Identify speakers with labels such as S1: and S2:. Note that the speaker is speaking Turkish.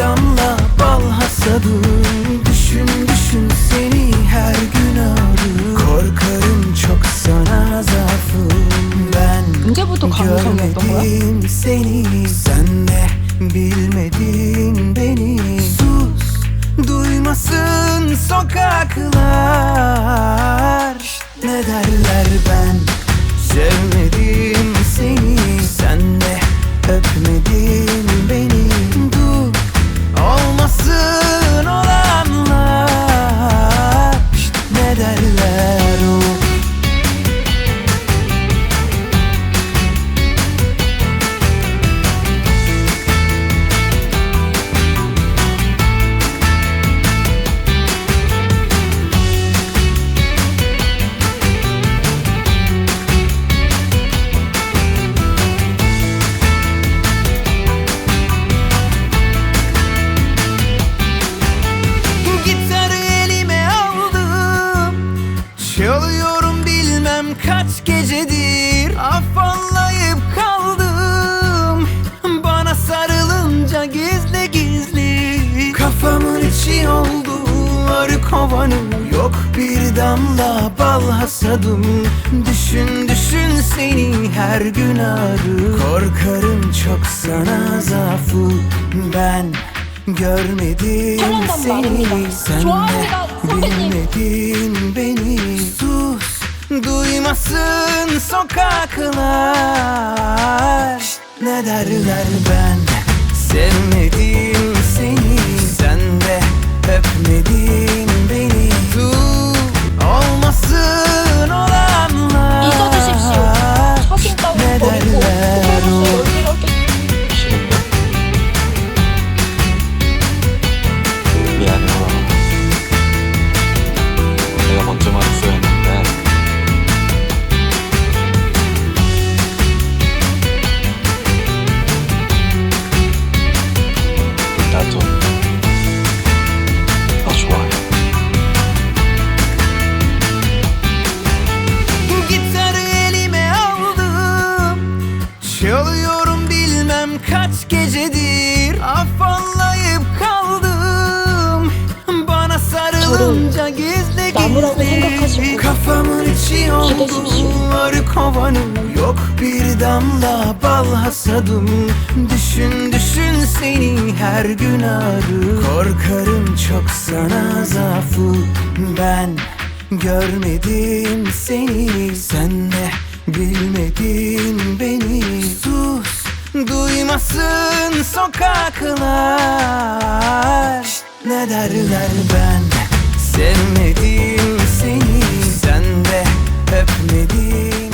S1: damla bal hasadı Düşün düşün seni her gün ağrı Korkarım çok sana zaafım. Ben görmedim seni? Sen de bilmedin beni. Sus duymasın sokaklar. Şşt, Ne derler ben? Sevmedim gecedir. Afallayıp kaldım. Bana sarılınca gizli gizli. Kafamın içi oldu. Arı kovanım Yok. Bir damla bal hasadım. Düşün düşün seni her gün ağrı Korkarım çok sana zaafı. Ben görmedim seni. Sen de bilmedin beni duymasın sokaklar. Ne derler ben? Sevmedim seni. Sen de öpmedin beni kaç gecedir affanlayıp kaldım. Bana sarılınca gizli gizli Kafamın içi oldu. arı kovanım Yok bir damla bal hasadım. Düşün düşün seni her gün ağrı. Korkarım çok sana zafu Ben görmedim seni Sen de bilmedin duymasın sokaklar. Ne derler ben? Sevmedim seni. Sen de öpmedin